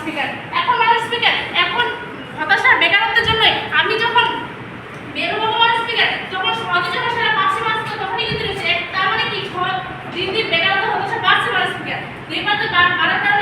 Speaker এখন মানুষ speaker এখন হতাশার বেকারত্বের জন্য আমি যখন বেরোবো মানুষ স্পিকার যখন সমাজে যখন সেটা পাচ্ছে মানুষ তখনই কিন্তু রয়েছে। তার মানে কি? দিন দিন বেকারত্ব, হতাশা বাড়ছে মানুষ স্পিকার নির্বাচন বাড়ার কারণে